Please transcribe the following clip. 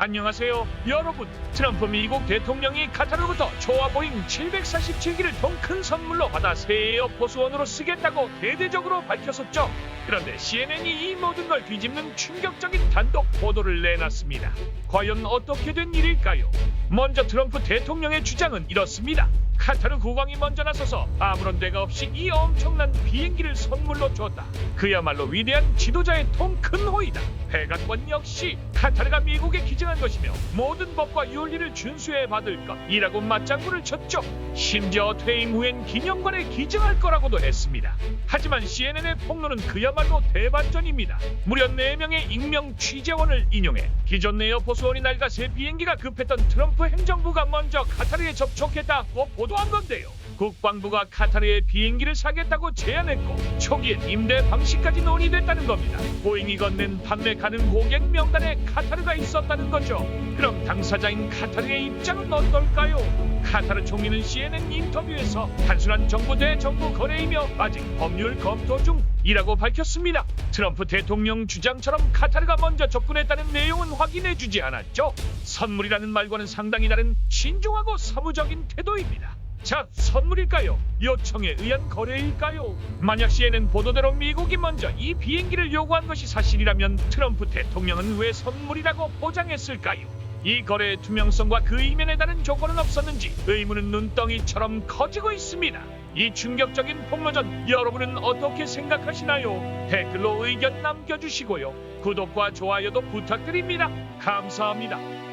안녕하세요. 여러분 트럼프 미국 대통령이 카타르부터 초와 보잉 747기를 통 큰 선물로 받아 새 에어포스원으로 쓰겠다고 대대적으로 밝혔었죠. 그런데 CNN이 이 모든 걸 뒤집는 충격적인 단독 보도를 내놨습니다. 과연 어떻게 된 일일까요? 먼저 트럼프 대통령의 주장은 이렇습니다 카타르 국왕이 먼저 나서서 아무런 대가 없이 이 엄청난 비행기를 선물로 줬다. 그야말로 위대한 지도자의 통 큰 호의다. 백악관 역시 카타르가 미국에 기증한 것이며 모든 법과 윤리를 준수해 받을 것이라고 맞장구를 쳤죠. 심지어 퇴임 후엔 기념관에 기증할 거라고도 했습니다. 하지만 CNN의 폭로는 그야말로 대반전입니다. 무려 4명의 익명 취재원을 인용해 기존 에어포스원이 낡아 새 비행기가 급했던 트럼프 행정부가 먼저 카타르에 접촉했다고 보 도한 건데요. 국방부가 카타르에 비행기를 사겠다고 제안했고 초기엔 임대 방식까지 논의됐다는 겁니다. 보잉이 건넨 판매 가능 고객 명단에 카타르가 있었다는 거죠. 그럼 당사자인 카타르의 입장은 어떨까요? 카타르 총리는 CNN 인터뷰에서 단순한 정부 대 정부 거래이며 아직 법률 검토 중이라고 밝혔습니다. 트럼프 대통령 주장처럼 카타르가 먼저 접근했다는 내용은 확인해 주지 않았죠. 선물이라는 말과는 상당히 다른 신중하고 사무적인 태도입니다. 자, 선물일까요? 요청에 의한 거래일까요? 만약 CNN 보도대로 미국이 먼저 이 비행기를 요구한 것이 사실이라면 트럼프 대통령은 왜 선물이라고 포장했을까요? 이 거래의 투명성과 그 이면에 다른 조건은 없었는지 의문은 눈덩이처럼 커지고 있습니다. 이 충격적인 폭로전 여러분은 어떻게 생각하시나요? 댓글로 의견 남겨주시고요. 구독과 좋아요도 부탁드립니다. 감사합니다.